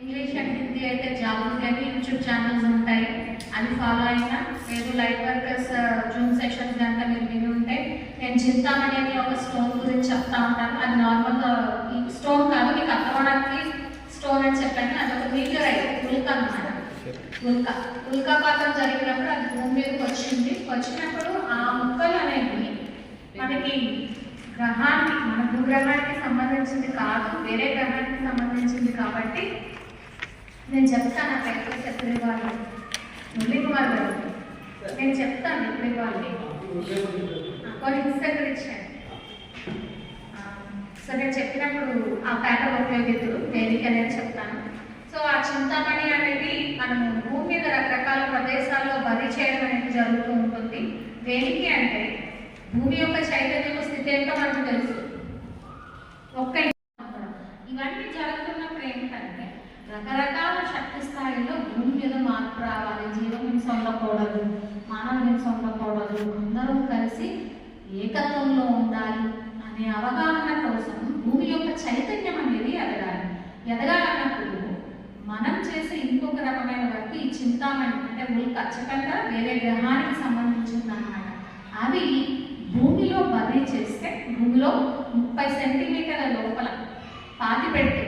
English and Hindi అయితే job కానీ YouTube channels ఉంటాయి. అవి ఫాలో అయినా లేదు లైట్ వర్కర్స్ జూమ్ సెషన్స్ కనుక మీరు విని ఉంటే నేను చింతామణి అని ఒక స్టోన్ గురించి చెప్తా ఉంటాను. అది నార్మల్ స్టోన్ కాదు మీకు అర్థం స్టోన్ అని చెప్పండి. అది ఒక మీటర్ అయితే ఉల్క అనమాట ఉల్క ఉల్కాపాతం జరిగినప్పుడు అది భూమి మీదకి వచ్చింది. వచ్చినప్పుడు ఆ ముక్కలు అనేవి మనకి గ్రహానికి మన భూగ్రహానికి సంబంధించింది కాదు వేరే గ్రహానికి సంబంధించింది కాబట్టి నేను చెప్తాను ఆ పైకి చెప్పిన వాళ్ళు మురళీ కుమార్ గారు. నేను చెప్తాను ఇప్పుడు వాళ్ళని కొన్ని పుస్తకాలు ఇచ్చాను సో నేను చెప్పినప్పుడు ఆ పేపర్ ఉపయోగితుడు దేనికి అనేది చెప్తాను. సో ఆ చింతామణి అనేది మనం భూమి మీద రకరకాల ప్రదేశాల్లో బలి చేయడం అనేది జరుగుతూ ఉంటుంది. దేనికి అంటే భూమి యొక్క చైతన్యం స్థితి ఏంటో మనకు తెలుసు. ఒక్క ఇవన్నీ జరుగుతున్నప్పుడు ఏంటంటే రకరకాల శక్తి స్థాయిలో భూమి మీద మార్పు రావాలి. జీవం హింస ఉండకూడదు మానవ హింస ఉండకూడదు అందరూ కలిసి ఏకత్వంలో ఉండాలి అనే అవగాహన కోసం భూమి యొక్క చైతన్యం అనేది ఎదగాలి. ఎదగాలన్నప్పుడు మనం చేసే ఇంకొక రకమైన వర్క్ ఈ చింతామణి అంటే ఉల్క ఖచ్చితంగా వేరే గ్రహానికి సంబంధించింది అన్నమాట అవి భూమిలో బదిలీ చేస్తే భూమిలో ముప్పై సెంటీమీటర్ల లోపల పాతి పెడితే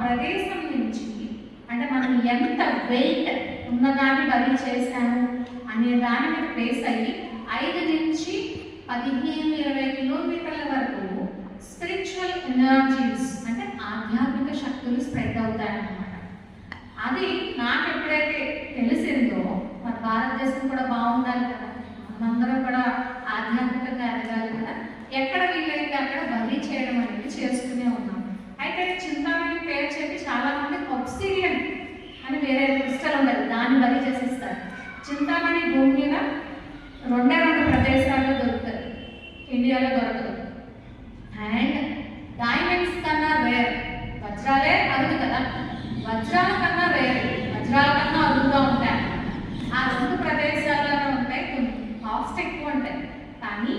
ప్రదేశం నుంచి అంటే మనం ఎంత వెయిట్ ఉన్నదాన్ని బదిలీ చేశాము అనే దాని మీద బేస్ అయ్యి ఐదు నుంచి పదిహేను ఇరవై కిలోమీటర్ల వరకు స్పిరిచువల్ ఎనర్జీస్ అంటే ఆధ్యాత్మిక శక్తులు స్ప్రెడ్ అవుతాయన్నమాట. అది నాకు ఎప్పుడైతే తెలిసిందో మన భారతదేశం కూడా బాగుండాలి కదా మనందరం కూడా ఆధ్యాత్మికంగా ఎదగాలి కదా ఎక్కడ వీలైతే అక్కడ బదిలీ చేయడం అనేది చేస్తూనే ఉన్నాం. అయితే చింతమైన పేరు చెప్పి చాలా మంది ఒబ్సిడియన్ అని వేరే క్రిస్టల్ ఉండదు దాన్ని బలి చేసిస్తారు. చింతామణి భూమి మీద రెండే రెండు ప్రదేశాల్లో దొరుకుతుంది ఇండియాలో దొరకదు. అండ్ డైమండ్స్ కన్నా రేర్ వజ్రాలే అరుదు కదా? వజ్రాల కన్నా రేర్ వజ్రాల కన్నా అరుదుగా ఉంటాయి ఆ రెండు ప్రదేశాల్లోనే ఉంటాయి. కొన్ని కాస్ట్ ఎక్కువ ఉంటాయి. కానీ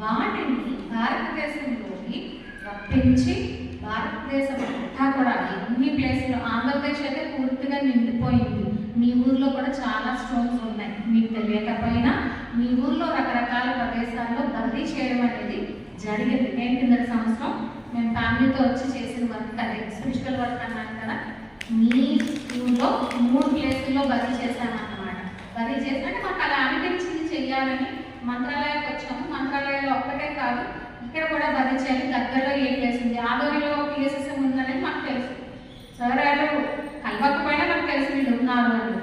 వాటిని భారతదేశంలోకి రప్పించి భారతదేశం అంతా కూడా ఎన్ని ప్లేసులు ఆంధ్రప్రదేశ్ అయితే పూర్తిగా నిండిపోయింది. మీ ఊర్లో కూడా చాలా స్టోన్స్ ఉన్నాయి. మీకు తెలియకపోయినా మీ ఊర్లో రకరకాల ప్రదేశాల్లో బదిలీ చేయడం అనేది జరిగింది. నేను కింద సంవత్సరం మేము ఫ్యామిలీతో వచ్చి చేసిన వర్క్ అదే. స్పిరిచువల్ వర్క్ అన్నాను కదా. మీ ఊర్లో మూడు ప్లేసుల్లో బదిలీ చేశామన్నమాట బదిలీ చేసినట్టు మాకు అలా అనిపించింది చెయ్యాలని మంత్రాలయానికి వచ్చాము. మంత్రాలయాలు ఒక్కటే కాదు ఇక్కడ కూడా బదిలీ చేయాలి. దగ్గరలో ఏ ప్లేస్ ఉంది? ఆదోనిలో పిఎస్ఎస్ఎం ఉందనేది మాకు తెలుసు. సరే వాళ్ళు కలవకపోయినా నాకు తెలిసి వీళ్ళు ఉన్నారు అని.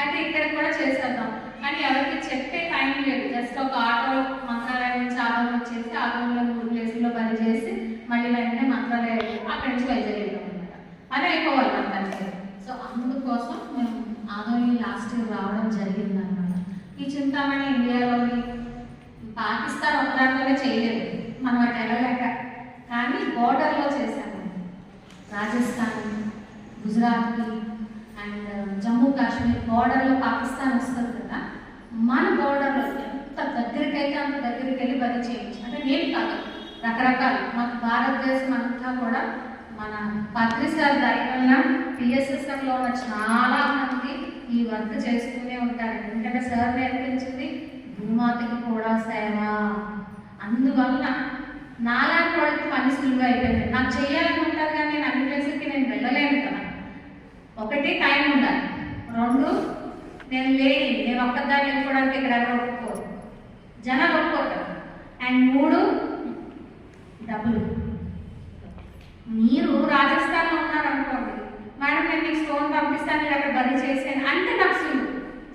అయితే ఇక్కడ కూడా చేసేద్దాం. కానీ ఎవరికి చెప్పే టైం లేదు. జస్ట్ ఒక ఆటో మంత్రాలయం నుంచి ఆగం వచ్చేసి ఆగంలో మూడు ప్లేసుల్లో పని చేసి మళ్ళీ వెంటనే మంత్రాలయం అక్కడి నుంచి వైజాగ్ వెళ్ళాం అనమాట అది అయిపోవాలి అందరికీ సో అందుకోసం మేము ఆదోని లాస్ట్ రావడం జరిగింది అనమాట ఈ చింతామణి ఇండియాలోని పాకిస్తాన్ ఒకదాంట్లోనే చేయలేదు. మనం అటు వెళ్ళలేక. కానీ బోర్డర్లో చేశాము. రాజస్థాన్ గుజరాత్కి కాశ్మీర్ బోర్డర్లో పాకిస్తాన్ వస్తుంది కదా మన బోర్డర్లో ఎంత దగ్గరికైతే అంత దగ్గరికి వెళ్ళి బలి చేయొచ్చు అంటే నేను కాదు రకరకాల. మన భారతదేశం అంతా కూడా మన పత్రిసార్ దైవంగా పిఎస్ఎస్ఎంలో ఉన్న చాలా మంది ఈ వర్క్ చేసుకునే ఉంటారు. ఎందుకంటే సార్ నేర్పించింది భూమాతకి కూడా సేవ. అందువల్ల నాలాంటి వాళ్ళకి పని సులువు అయిపోయింది. నాకు చేయాలనుకుంటారు కానీ నేను అన్ని ప్లేసులకి నేను వెళ్ళలేను కదా. ఒకటి టైం ఉండాలి. రెండు నేను లేని నేను ఒక్కదాన్ని వెళ్ళిపోవడానికి ఇక్కడ ఎవరు ఒప్పుకోరు. జనాలు ఒప్పుకోరు అండ్ మూడు డబ్బులు. మీరు రాజస్థాన్లో ఉన్నారనుకోండి మేడం నేను మీకు స్టోన్ పంపిస్తాను మీరు అక్కడ బది చేసాను అంటే నాకు సులువు.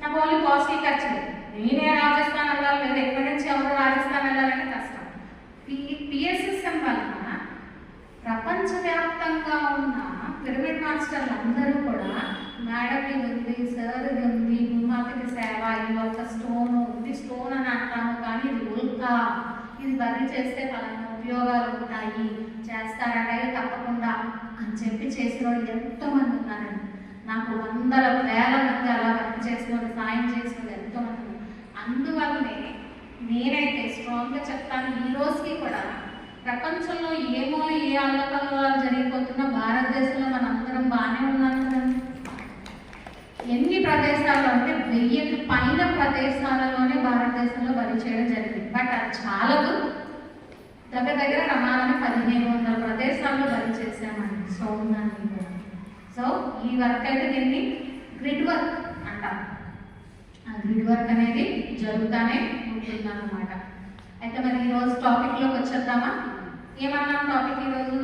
నాకు ఓన్లీ కాస్ట్లీ ఖర్చులు నేనే రాజస్థాన్ వెళ్ళాలి లేదా ఎక్కడి నుంచి ఎవరు రాజస్థాన్ వెళ్ళాలంటే కష్టం. పిఎస్ఎస్ఎం వలన ప్రపంచవ్యాప్తంగా ఉన్న పిరమిడ్ మాస్టర్లు అందరూ కూడా మేడం ఇది ఉంది సార్ ఇది ఉంది భూమాతకి సేవ ఇది ఒక స్టోన్ ఇది స్టోన్ అని అంటాము కానీ ఇది ఉల్కా. ఇది బరి చేస్తే పలానా ఉపయోగాలు ఉంటాయి చేస్తారంటే తప్పకుండా అని చెప్పి చేసిన వాళ్ళు ఎంతో మంది ఉన్నారండి. నాకు వందల వేల మంది అలా వర్క్ చేసిన వాళ్ళు సాయం చేసిన ఎంతో మంది అందువల్లనే నేనైతే స్ట్రాంగ్గా చెప్తాను ఈ రోజుకి కూడా ప్రపంచంలో ఏమో ఏ అల్లకల్లో జరిగిపోతున్నా భారతదేశంలో మనందరం బాగానే ఉన్నాం కదండి. ఎన్ని ప్రదేశాలు అంటే వెయ్యికి పైన ప్రదేశాలలోనే భారతదేశంలో బలి చేయడం జరిగింది. బట్ అది చాలదు. దగ్గర దగ్గర రమాలని పదిహేను వందల ప్రదేశాల్లో బలి చేశామండి. సోమనాథ్ సో ఈ వర్క్ అయితే దీన్ని గ్రిడ్ వర్క్ అంటాం. ఆ గ్రిడ్ వర్క్ అనేది జరుగుతానే ఉంటుంది అన్నమాట అయితే మరి ఈరోజు టాపిక్లోకి వచ్చేద్దామా? ఏమన్నాం టాపిక్ ఈరోజు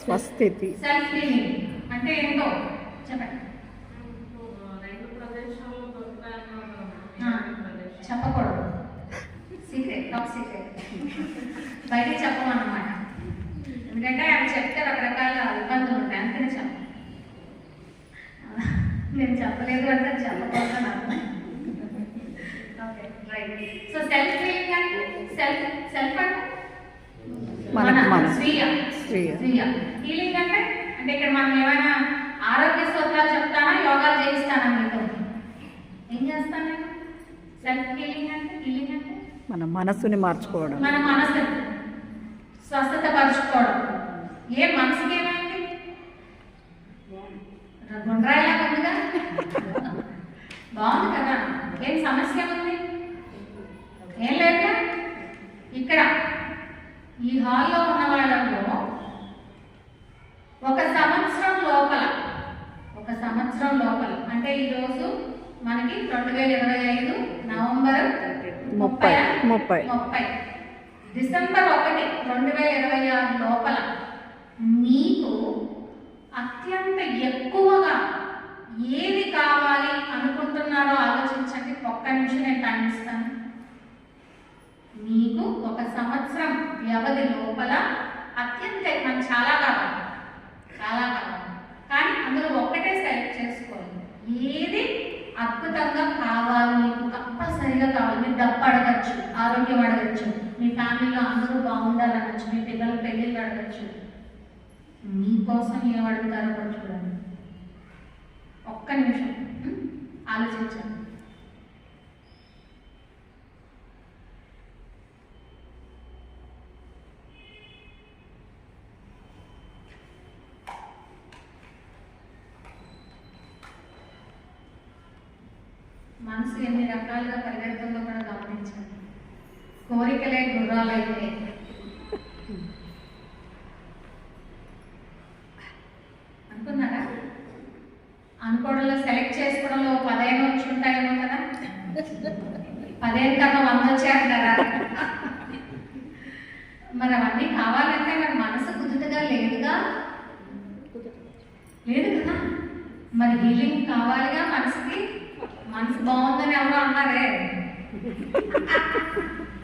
స్వస్థితి. సెల్ఫ్ అంటే ఏంటో? చెప్పండి రెండు ప్రదేశాల్లో దొరుకుతాయన్నారు ఆ, చెప్పకూడదు. సీక్రెట్ టాప్ సీక్రెట్ బయటికి చెప్పమన్నమాట. ఎందుకంటే అవి చెప్తే రకరకాల ఇబ్బందులు ఉంటాయి. అందుకని చెప్ప నేను చెప్పలేదు అంటే చెప్పకూడదు okay right so self feeling అంటే సెల్ఫ్ సెల్ఫ్ అంటే మనం. స్వీయ. స్వీయ. హీలింగ్ అంటే అంటే ఇక్కడ మనం ఏమైనా ఆరోగ్య సూత్రాలు చెప్తానా యోగాలు చేయిస్తానా మీతో? ఏం చేస్తాను మన మనస్సుని మార్చుకోవడం. మన మనసు. స్వస్థత పరుచుకోవడం. ఏ మనసుకి ఏమైంది? గుండ్రాయిలా ఉందిగా. బాగుంది కదా. ఏం సమస్య ఉంది? ఏం లేదా ఇక్కడ ఈ హాల్లో ఉన్న వాళ్ళలో ఒక సంవత్సరం లోపల ఒక సంవత్సరం లోపల అంటే ఈరోజు మనకి రెండు వేల ఇరవై ఐదు నవంబర్ ముప్పై, ముప్పై. ముప్పై. డిసెంబర్ ఒకటి రెండు వేల ఇరవై ఆరు లోపల మీకు అత్యంత ఎక్కువగా ఏది కావాలి అనుకుంటున్నారో ఆలోచించండి. ఒక్క నిమిషం నేను టైం ఇస్తాను. మీకు ఒక సంవత్సరం వ్యవధి లోపల అత్యంత మనకు చాలా కావాలి. చాలా కావాలి కానీ అందులో ఒక్కటే సెలెక్ట్ చేసుకోవాలి ఏది అద్భుతంగా కావాలి మీకు కంపల్సరీగా కావాలి మీరు డబ్బు అడగచ్చు ఆరోగ్యం అడగచ్చు మీ ఫ్యామిలీలో అందరూ బాగుండాలనొచ్చు మీ పిల్లల పెళ్ళిళ్ళు అడగచ్చు. మీకోసం ఏం అడుగుతారో కూడా చూడండి ఒక్క నిమిషం ఉం? ఆలోచించండి మనసు ఎన్ని రకాలుగా పరిగెడుతుందో కూడా గమనించండి. కోరికలే గుర్రాలైతే. అనుకున్నారా? అనుకోవడంలో సెలెక్ట్ చేసుకోవడంలో పదైనా వచ్చి ఉంటాయేమో కదా? పదిహేను కన్నా వంద వచ్చారంటారా మరి అవన్నీ కావాలంటే మరి మనసు కుదుటగా లేదుగా? లేదు. కదా? మరి హీలింగ్ కావాలిగా మనసుకి? మనసు బాగుందని ఎవరో అన్నారే.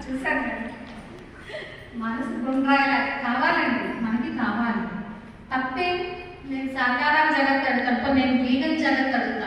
చూసారు? మనసు గుండ్రాయలా కావాలండి మనకి కావాలి. తప్పే నేను సహకారాలు జగత్తు అడుగుతాను నేను వీగన్ జగత్తు అడుగుతాను